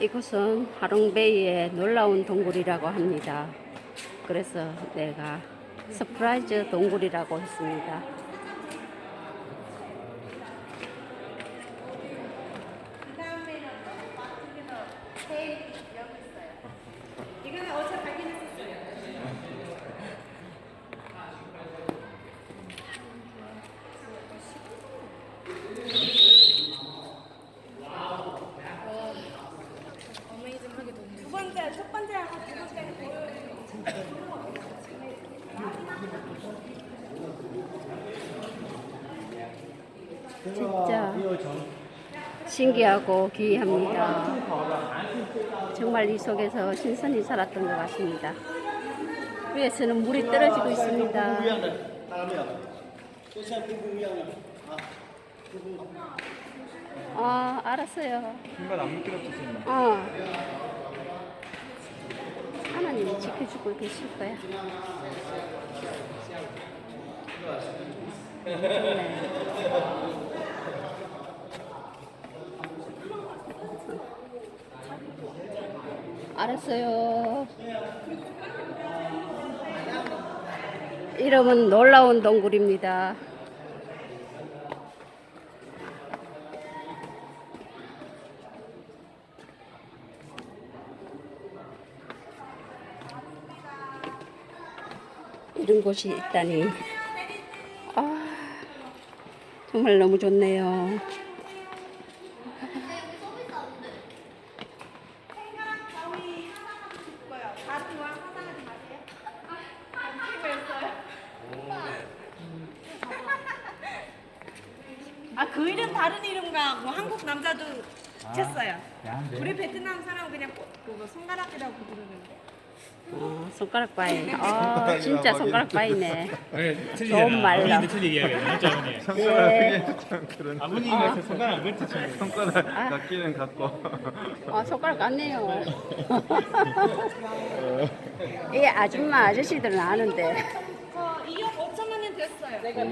이곳은 하롱베이의 놀라운 동굴이라고 합니다. 그래서 내가 서프라이즈 동굴이라고 했습니다. 이거는 어제 발견했었어요. 어메이징하게 너무 두 번째, 첫 번째하고 두 번째는 보여요. 진짜 신기하고 귀합니다. 정말 이 속에서 신선히 살았던 것 같습니다. 위에서는 물이 떨어지고 있습니다. 아, 알았어요. 신발 안 미끄럽지시네. 어. 하나님이 지켜주고 계실 거야. 네. 알았어요. 이름은 놀라운 동굴입니다. 이런 곳이 있다니. 아, 정말 너무 좋네요. 생강 가위 하나만 드실 거예요. 다른 거랑 상상하지 마세요. 아, 피부였어요. 아, 그 이름 다른 이름과 뭐 한국 남자도 쳤어요. 우리 베트남 사람 그냥 꽃- 그거 손가락이라고 부르는데. 어, 손가락 바위. 아, 진짜 손가락 바위네. 네, 좋은 틀리잖아. 말로. 아버님도 틀리게 이야기해요. 진짜 아버님. 예. 네. 아버님이 손가락 안 쳐요. 손가락 갖기는 갖고 아, 손가락 같네요. 이 아줌마 아저씨들은 아는데. 저 2억 5천만 원 됐어요.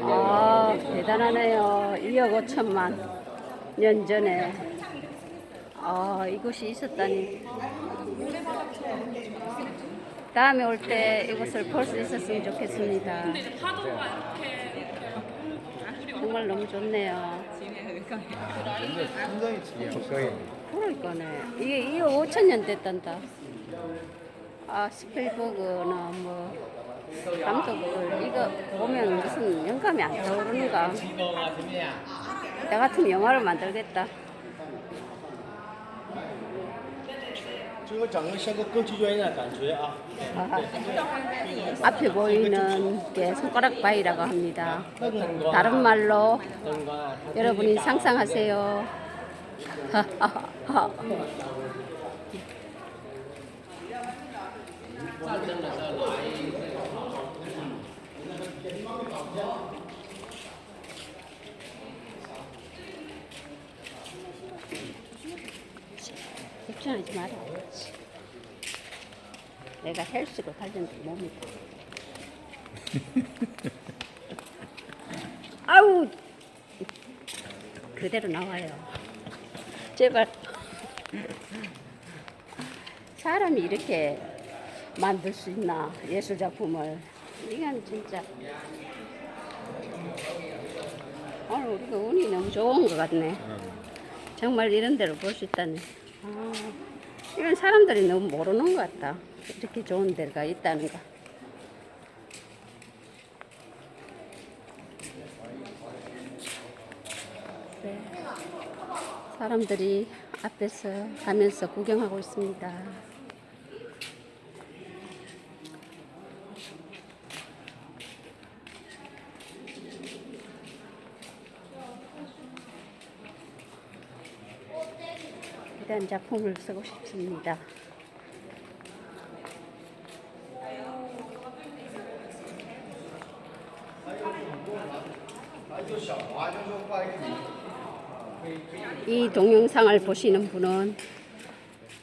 아, 대단하네요. 2억 5천만 년 전에. 아, 이곳이 있었다니. 다음에 올 때 이곳을 볼 수 있었으면 좋겠습니다. 정말 너무 좋네요. 그러니까네. 이게 2억 5천 년 됐단다. 아, 스필버그는 뭐, 감독을 이거 보면 무슨 영감이 안 떠오르는가. 나 같은 영화를 만들겠다. 아, 앞에 보이는 게 손가락 바위라고 합니다. 다른 말로 여러분이 상상하세요. 걱정하지 마라. 내가 헬스로 관련된 몸이다. 아우 그대로 나와요. 제발 사람이 이렇게 만들 수 있나 예술 작품을 이건 진짜 오늘 우리가 운이 너무 좋은 것 같네. 정말 이런 데로 볼 수 있다니. 아, 이건 사람들이 너무 모르는 것 같다. 이렇게 좋은 데가 있다는 거. 네. 사람들이 앞에서 가면서 구경하고 있습니다. 비싼 작품을 쓰고 싶습니다. 이 동영상을 보시는 분은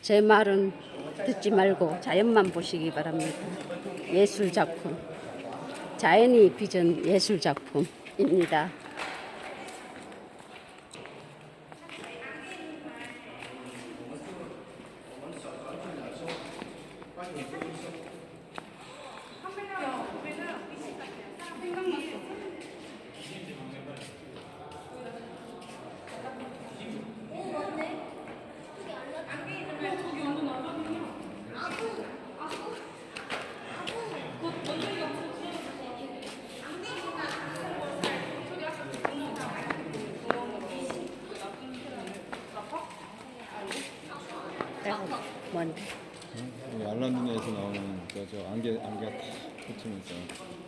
제 말은 듣지 말고 자연만 보시기 바랍니다. 예술 작품. 자연이 빚은 예술 작품입니다. 뭔데? 알란딘에서 나오는 저, 저 안개 안개 탁 붙이면서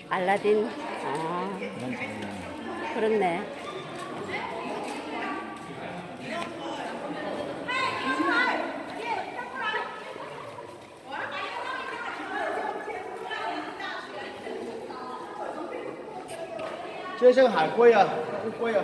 알라딘? 아, 그런 장면. 그렇네. 저是海龟啊，乌龟啊。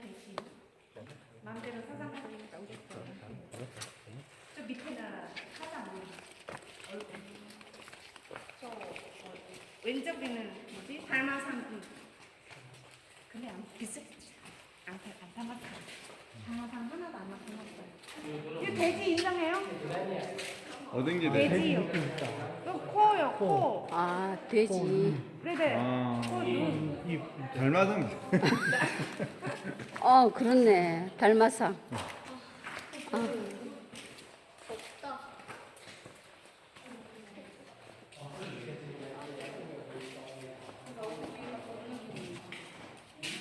배지. 마음대로 사장 부리니까 오셨어요. 저 밑에는 사장 얼굴. 저 어, 왼쪽에는 뭐지? 달마상. 근데 안 비슷하지. 안, 안 닮았어. 달마상 하나도 안 닮았어요. 이거 돼지 인정해요? 어딘지 돼. 돼지요. 이거 코요, 코. 아, 돼지. 네네. 아. 코, 눈. 닮아서 어, 그렇네. 달마상. 아,